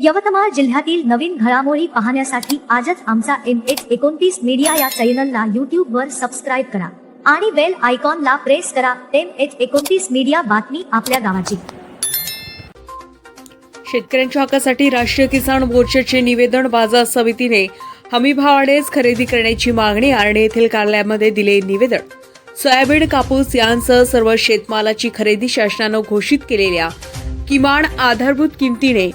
यवतमाळ जिल्ह्यातील नवीन घडामोडी पाहण्यासाठी आजच आमचा एम एच एकोणतीस मीडिया या चॅनलला यूट्यूब वर सबस्क्राईब करा आणि बेल आयकॉनला प्रेस करा एम एच एकोणतीस मीडिया बातमी आपल्या गावाची. शेतकऱ्यांच्या हक्कासाठी राष्ट्रीय किसान मोर्चाचे निवेदन बाजार समितीने हमीभावानेच खरेदी करण्याची मागणी आर्णे येथील कार्यालयामध्ये दिले निवेदन. सोयाबीन कापूस यांसह सर्व शेतमालाची खरेदी शासनानं घोषित केलेल्या किमान आधारभूत किमतीने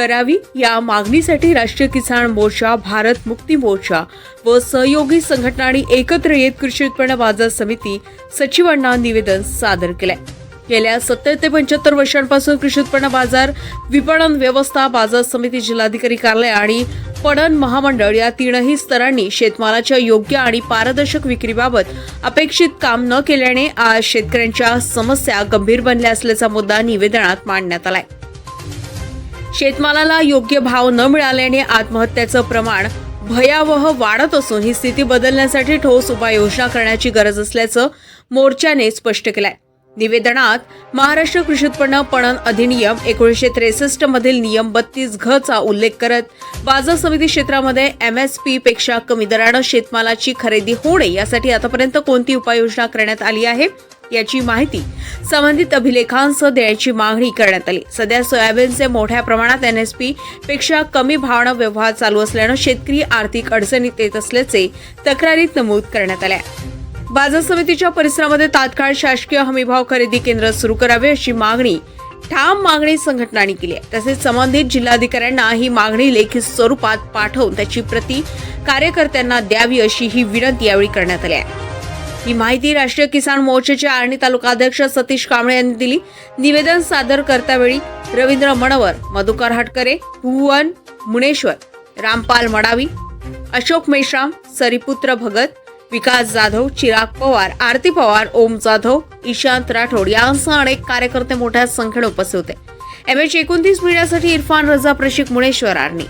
करावी या मागणीसाठी राष्ट्रीय किसान मोर्चा भारत मुक्ती मोर्चा व सहयोगी संघटनांनी एकत्र येत कृषी उत्पन्न बाजार समिती सचिवांना निवेदन सादर केलंय. गेल्या सत्तर ते पंच्याहत्तर वर्षांपासून कृषी उत्पन्न बाजार विपणन व्यवस्था बाजार समिती जिल्हाधिकारी कार्यालय आणि पणन महामंडळ या तीनही स्तरांनी शेतमालाच्या योग्य आणि पारदर्शक विक्रीबाबत अपेक्षित काम न केल्याने आज शेतकऱ्यांच्या समस्या गंभीर बनल्या असल्याचा मुद्दा निवेदनात मांडण्यात आलाय. शेतमालाला योग्य भाव न मिळाल्याने आत्महत्याचं प्रमाण भयावह वाढत असून ही स्थिती बदलण्यासाठी ठोस उपाययोजना करण्याची गरज असल्याचं मोर्चाने स्पष्ट केलंय. निवेदनात महाराष्ट्र कृषी उत्पन्न पणन अधिनियम एकोणीसशे त्रेसष्ट मधील नियम बत्तीस घ चा उल्लेख करत बाजार समिती क्षेत्रामध्ये एम एसपेक्षा कमी दरानं शेतमालाची खरेदी होणे यासाठी आतापर्यंत कोणती उपाययोजना करण्यात आली आहे? याची माहिती संबंधित अभिलेखांसह देण्याची मागणी करण्यात आली. सध्या सोयाबीनचे मोठ्या प्रमाणात एनएसपी पेक्षा कमी भावानं व्यवहार चालू असल्यानं शेतकरी आर्थिक अडचणीत येत असल्याचे तक्रारीत नमूद करण्यात आले आहे बाजार समितीच्या परिसरामध्ये तात्काळ शासकीय हमीभाव खरेदी केंद्र सुरू करावे अशी मागणी ठाम मागणी संघटनांनी केली आहे. तसेच संबंधित जिल्हाधिकाऱ्यांना ही मागणी लेखी स्वरूपात पाठवून त्याची प्रती कार्यकर्त्यांना द्यावी अशी ही विनंती यावेळी करण्यात आली आहे. ही माहिती राष्ट्रीय किसान मोर्चाचे आर्णी तालुकाध्यक्ष सतीश कांबळे यांनी दिली. निवेदन सादर करतावेळी रवींद्र मणवर मधुकर हटकरे भुवन मुनेश्वर रामपाल मडावी अशोक मेश्राम सरिपुत्र भगत विकास जाधव चिराग पवार आरती पवार ओम जाधव ईशांत राठोड यांसह अनेक कार्यकर्ते मोठ्या संख्येने उपस्थित होते. एम एच एकोणतीस मिळण्यासाठी इरफान रजा प्रशिक मुळेश्वर आर्णी.